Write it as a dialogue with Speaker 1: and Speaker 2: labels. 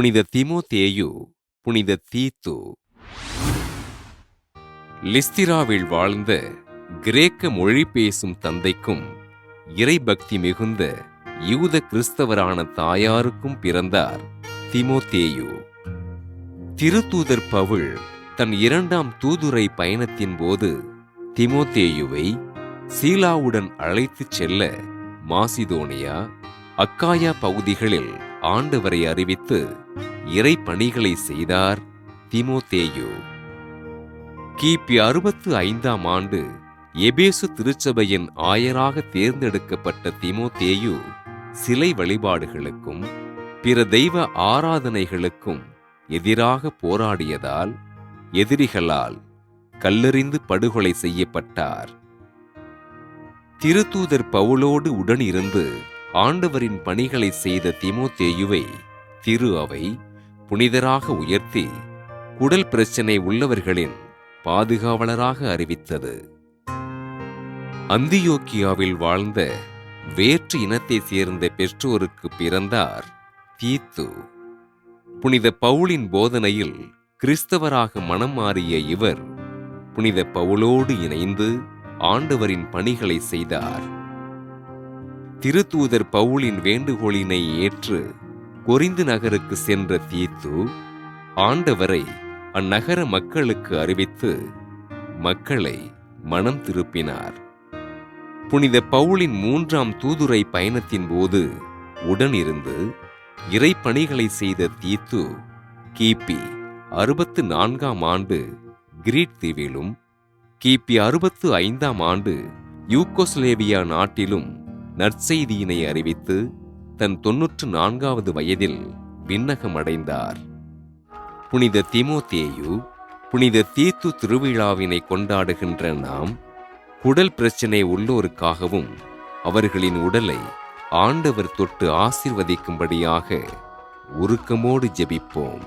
Speaker 1: புனித திமோத்தேயு புனித தீத்து. லிஸ்திராவில் வாழ்ந்த கிரேக்க மொழி பேசும் தந்தைக்கும் இறைபக்தி மிகுந்த யூத கிறிஸ்தவரான தாயாருக்கும் பிறந்தார் திமோத்தேயு. திருத்தூதர் பவுல் தன் இரண்டாம் தூதுரை பயணத்தின் போது திமோத்தேயுவை சீலாவுடன் அழைத்துச் செல்ல மாசிதோனியா அக்காயா பகுதிகளில் ஆண்டவரை அறிவித்து இறை பணிகளை செய்தார் திமோதேயு கிபி அறுபத்து ஐந்தாம் ஆண்டு எபேசு திருச்சபையின் ஆயராக தேர்ந்தெடுக்கப்பட்ட திமோதேயு சிலை வழிபாடுகளுக்கும் பிற தெய்வ ஆராதனைகளுக்கும் எதிராக போராடியதால் எதிரிகளால் கல்லெறிந்து படுகொலை செய்யப்பட்டார். திருத்தூதர் பவுலோடு உடனிருந்து ஆண்டவரின் பணிகளை செய்த திமோத்தேயுவை திரு அவை புனிதராக உயர்த்தி குடல் பிரச்சினை உள்ளவர்களின் பாதுகாவலராக அறிவித்தது. அந்தியோக்கியாவில் வாழ்ந்த வேற்று இனத்தைச் சேர்ந்த பெற்றோருக்கு பிறந்தார் தீத்து. புனித பவுலின் போதனையில் கிறிஸ்தவராக மனம் மாறிய இவர் புனித பவுலோடு இணைந்து ஆண்டவரின் பணிகளை செய்தார். திருத்தூதர் பவுலின் வேண்டுகோளினை ஏற்று கொரிந்து நகருக்கு சென்ற தீத்து ஆண்டவரை அந்நகர மக்களுக்கு அறிவித்து மக்களை மனம் திருப்பினார். புனித பவுலின் மூன்றாம் தூதுரை பயணத்தின் போது உடனிருந்து இறைப்பணிகளை செய்த தீத்து கிபி அறுபத்து நான்காம் ஆண்டு கிரீட் தீவிலும் கிபி அறுபத்து ஐந்தாம் ஆண்டு யூகோஸ்லேவியா நாட்டிலும் நற்செய்தியினை அறிவித்து தன் தொன்னூற்று நான்காவது வயதில் விண்ணகம் அடைந்தார். புனித திமோத்தேயு புனித தீத்து திருவிழாவினை கொண்டாடுகின்ற நாம் குடல் பிரச்சினை உள்ளோருக்காகவும் அவர்களின் உடலை ஆண்டவர் தொட்டு ஆசிர்வதிக்கும்படியாக உருக்கமோடு ஜெபிப்போம்.